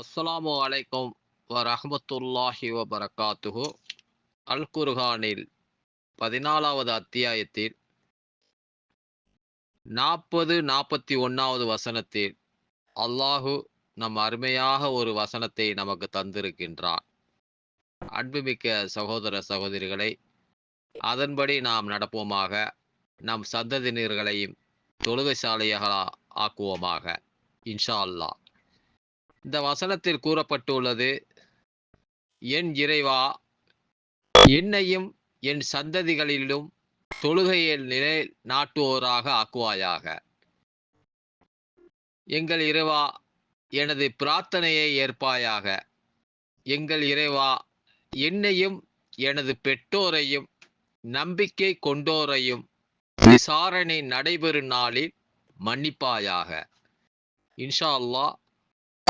அஸ்ஸலாமு அலைக்கும் வரஹ்மத்துல்லாஹி வபரகாத்துஹு. அல் குர்ஹானில் பதினாலாவது அத்தியாயத்தில் நாற்பது நாற்பத்தி ஒன்னாவது வசனத்தில் அல்லாஹு நம் அருமையாக ஒரு வசனத்தை நமக்கு தந்திருக்கின்றான். அன்புமிக்க சகோதர சகோதரிகளை அதன்படி நாம் நடப்போமாக நம் சந்ததியினர்களையும் தொழுகைசாலையாக ஆக்குவோமாக இன்ஷா அல்லாஹ். இந்த வசனத்தில் கூறப்பட்டுள்ளது என் இறைவா என்னையும் என் சந்ததிகளிலும் தொழுகையில் நிலை நாட்டுவோராக ஆக்குவாயாக. எங்கள் இறைவா எனது பிரார்த்தனையை ஏற்பாயாக. எங்கள் இறைவா என்னையும் எனது பெற்றோரையும் நம்பிக்கை கொண்டோரையும் விசாரணை நடைபெறும் நாளில் மன்னிப்பாயாக. இன்ஷா அல்லாஹ்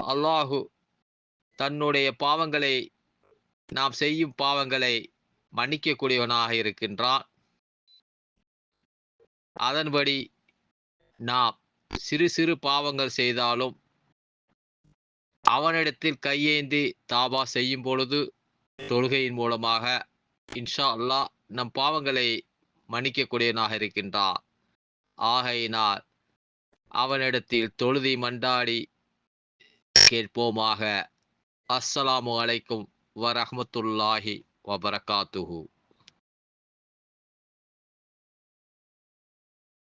அல்லாஹு தன்னுடைய பாவங்களை நாம் செய்யும் பாவங்களை மன்னிக்கக்கூடியவனாக இருக்கின்றான். அதன்படி நாம் சிறு சிறு பாவங்கள் செய்தாலும் அவனிடத்தில் கையேந்தி தாபா செய்யும் பொழுது தொழுகையின் மூலமாக இன்ஷா அல்லாஹ் நம் பாவங்களை மன்னிக்கக்கூடியவனாக இருக்கின்றான். ஆகையினால் அவனிடத்தில் தொழுதி மண்டாடி கேட்போமாக. அஸ்ஸலாமு அலைக்கும் வரஹ்மத்துல்லாஹி வபரகாத்துஹூ.